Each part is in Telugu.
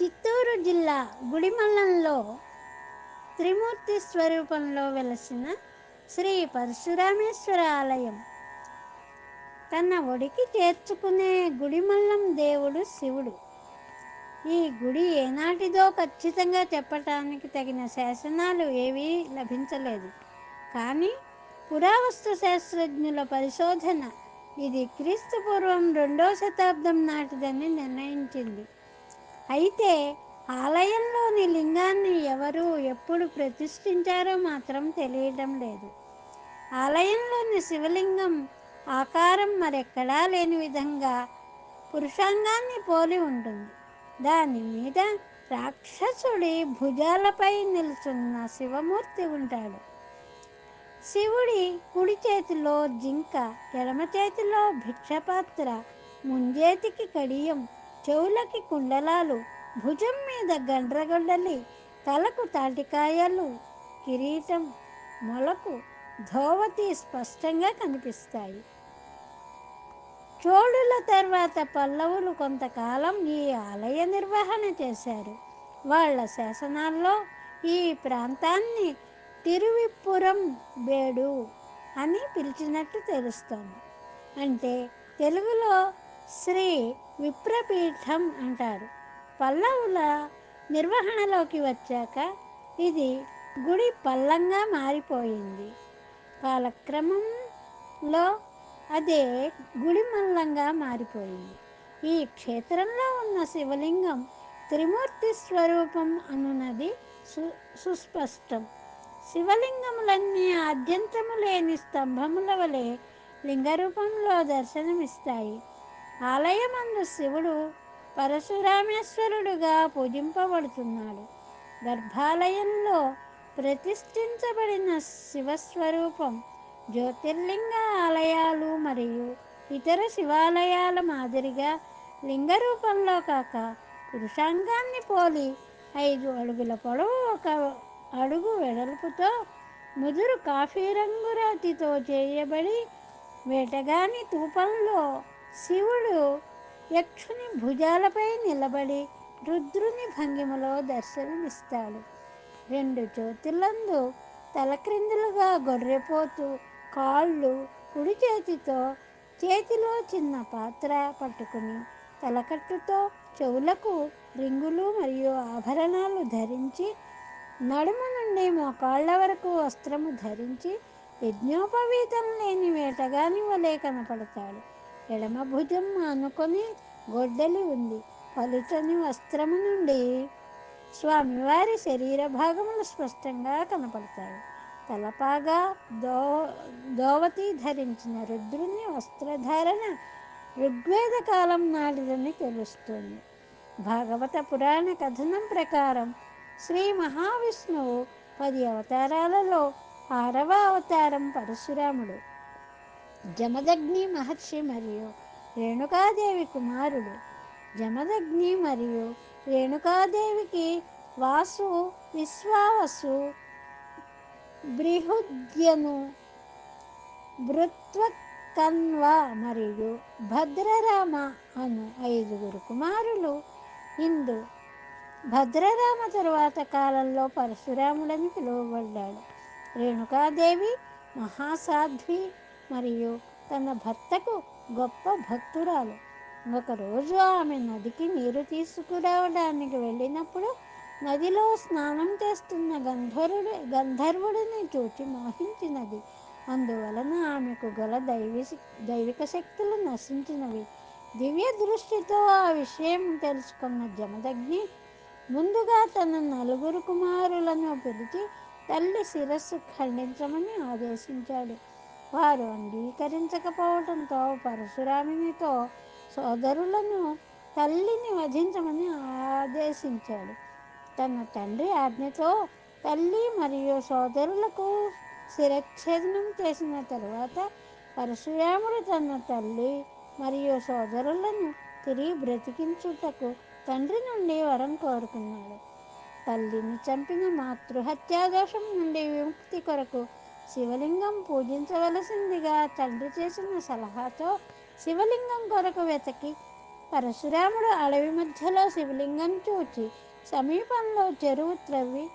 చిత్తూరు జిల్లా గుడిమల్లంలో త్రిమూర్తి స్వరూపంలో వెలసిన శ్రీ పరశురామేశ్వర ఆలయం. తన ఒడికి చేర్చుకునే గుడిమల్లం దేవుడు శివుడు. ఈ గుడి ఏనాటిదో ఖచ్చితంగా చెప్పటానికి తగిన శాసనాలు ఏవీ లభించలేదు. కానీ పురావస్తు శాస్త్రజ్ఞుల పరిశోధన ఇది క్రీస్తు పూర్వం రెండో శతాబ్దం నాటిదని నిర్ణయించింది. అయితే ఆలయంలోని లింగాన్ని ఎవరు ఎప్పుడు ప్రతిష్ఠించారో మాత్రం తెలియడం లేదు. ఆలయంలోని శివలింగం ఆకారం మరెక్కడా లేని విధంగా పురుషాంగాన్ని పోలి ఉంటుంది. దాని మీద రాక్షసుడి భుజాలపై నిలుచున్న శివమూర్తి ఉంటాడు. శివుడి కుడి చేతిలో జింక ఎడమ చేతిలో భిక్షపాత్ర ముంజేతికి కడియం చెవులకి కుండలాలు భుజం మీద గండ్రగొడ్డలి తలకు తాటికాయలు కిరీటం మొలకు ధోవతి స్పష్టంగా కనిపిస్తాయి. చోళుల తర్వాత పల్లవులు కొంతకాలం ఈ ఆలయ నిర్వహణ చేశారు. వాళ్ళ శాసనాల్లో ఈ ప్రాంతాన్ని తిరువిప్పురం బేడు అని పిలిచినట్టు తెలుస్తోంది. అంటే తెలుగులో శ్రీ విప్రపీఠం అంటారు. పల్లవుల నిర్వహణలోకి వచ్చాక ఇది గుడి పల్లంగా మారిపోయింది. కాలక్రమంలో అదే గుడి మల్లంగా మారిపోయింది. ఈ క్షేత్రంలో ఉన్న శివలింగం త్రిమూర్తి స్వరూపం అనున్నది సు సుస్పష్టం. శివలింగములన్నీ ఆద్యంతము లేని స్తంభముల వలె లింగరూపంలో దర్శనమిస్తాయి. ఆలయమందు శివుడు పరశురామేశ్వరుడుగా పూజింపబడుతున్నాడు. గర్భాలయంలో ప్రతిష్ఠించబడిన శివస్వరూపం జ్యోతిర్లింగ ఆలయాలు మరియు ఇతర శివాలయాల మాదిరిగా లింగ రూపంలో కాక పురుషాంగాన్ని పోలి ఐదు అడుగుల పొడవు ఒక అడుగు వెడల్పుతో ముదురు కాఫీ రంగు రాతితో చేయబడి వేటగాని తూపంలో శివుడు యక్షుని భుజాలపై నిలబడి రుద్రుని భంగిమలో దర్శనమిస్తాడు. రెండు చేతులందు తలక్రిందులుగా గొర్రెపోతూ కాళ్ళు కుడి చేతితో చేతిలో చిన్న పాత్ర పట్టుకుని తలకట్టుతో చెవులకు రింగులు మరియు ఆభరణాలు ధరించి నడుము నుండి మోకాళ్ళ వరకు వస్త్రము ధరించి యజ్ఞోపవీతం లేని వేటగాని వలె కనపడతాడు. ఎడమ భుజం ఆనుకొని గొడ్డలి ఉంది. పలుచని వస్త్రము నుండి స్వామివారి శరీర భాగములు స్పష్టంగా కనపడతాయి. తలపాగా దో దోవతి ధరించిన రుద్రుని వస్త్రధారణ ఋగ్వేద కాలం నాటిదని తెలుస్తుంది. భాగవత పురాణ కథనం ప్రకారం శ్రీ మహావిష్ణువు పది అవతారాలలో ఆరవ అవతారం పరశురాముడు. జమదగ్ని మహర్షి మరియు రేణుకాదేవి కుమారుడు జమదగ్ని మరియు రేణుకాదేవికి వాసు విశ్వావసు బృహుద్యను భృత్వకన్వ మరియు భద్రరామ అను ఐదుగురు కుమారులు. ఇందు భద్రరామ తరువాత కాలంలో పరశురాముడని పిలువబడ్డాడు. రేణుకాదేవి మహాసాధ్వి మరియు తన భర్తకు గొప్ప భక్తురాలు. ఒకరోజు ఆమె నదికి నీరు తీసుకురావడానికి వెళ్ళినప్పుడు నదిలో స్నానం చేస్తున్న గంధర్వుడు గంధర్వుడిని చూచి మోహించినది. అందువలన ఆమెకు గల దైవి దైవిక శక్తులు నశించినవి. దివ్య దృష్టితో ఆ విషయం తెలుసుకున్న జమదగ్ని ముందుగా తన నలుగురు కుమారులను పిలిచి తల్లి శిరస్సు ఖండించమని ఆదేశించాడు. వారు అంగీకరించకపోవడంతో పరశురామునితో సోదరులను తల్లిని వధించమని ఆదేశించాడు. తన తండ్రి ఆజ్ఞతో తల్లి మరియు సోదరులకు శిరచ్ఛేదనం చేసిన తరువాత పరశురాముడు తన తల్లి మరియు సోదరులను తిరిగి బ్రతికించుటకు తండ్రి నుండి వరం కోరుకున్నాడు. తల్లిని చంపిన మాతృహత్యా దోషం నుండి విముక్తి కొరకు శివలింగం పూజించవలసిందిగా తండ్రి చేసిన సలహాతో శివలింగం కొరకు వెతకి పరశురాముడు అడవి మధ్యలో శివలింగం చూచి సమీపంలో చెరువు త్రవ్వి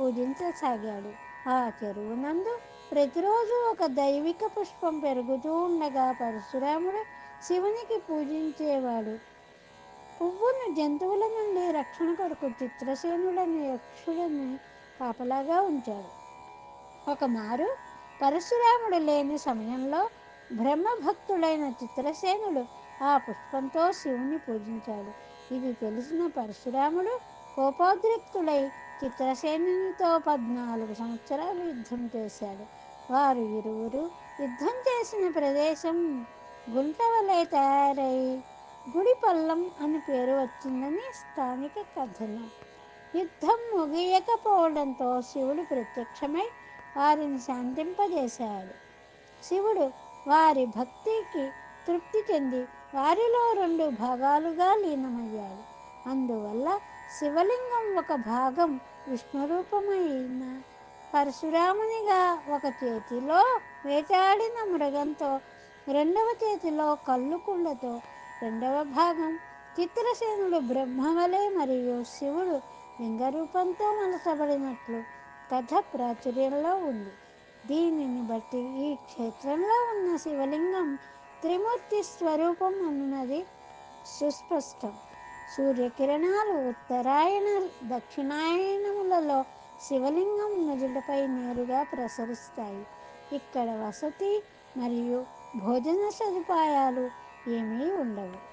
పూజించసాగాడు. ఆ చెరువు నందు ప్రతిరోజు ఒక దైవిక పుష్పం పెరుగుతూ ఉండగా పరశురాముడు శివునికి పూజించేవాడు. పువ్వును జంతువుల నుండి రక్షణ కొరకు చిత్రసేనుడని యక్షుడని కాపలాగా ఉంచాడు. ఒకమారు పరశురాముడు లేని సమయంలో బ్రహ్మభక్తుడైన చిత్రసేనుడు ఆ పుష్పంతో శివుని పూజించాడు. ఇది తెలిసిన పరశురాముడు కోపోద్రిక్తుడై చిత్రసేనునితో పద్నాలుగు సంవత్సరాలు యుద్ధం చేశాడు. వారు ఇరువురు యుద్ధం చేసిన ప్రదేశం గుంటవలే తయారై తయారై గుడిపల్లం అని పేరు వచ్చిందని స్థానిక కథనం. యుద్ధం ముగియకపోవడంతో శివుడు ప్రత్యక్షమై వారిని శాంతింపజేశాడు. శివుడు వారి భక్తికి తృప్తి చెంది వారిలో రెండు భాగాలుగా లీనమయ్యాడు. అందువల్ల శివలింగం ఒక భాగం విష్ణురూపమైన పరశురామునిగా ఒక చేతిలో వేటాడిన మృగంతో రెండవ చేతిలో కళ్ళుకుండతో రెండవ భాగం చిత్రసేనుడు బ్రహ్మవలే మరియు శివుడు లింగరూపంతో మలసబడినట్లు కథ ప్రాచుర్యంలో ఉంది. దీనిని బట్టి ఈ క్షేత్రంలో ఉన్న శివలింగం త్రిమూర్తి స్వరూపం అన్నది సుస్పష్టం. సూర్యకిరణాలు ఉత్తరాయణ దక్షిణాయనములలో శివలింగం నుదుటిపై నేరుగా ప్రసరిస్తాయి. ఇక్కడ వసతి మరియు భోజన సదుపాయాలు ఏమీ ఉండవు.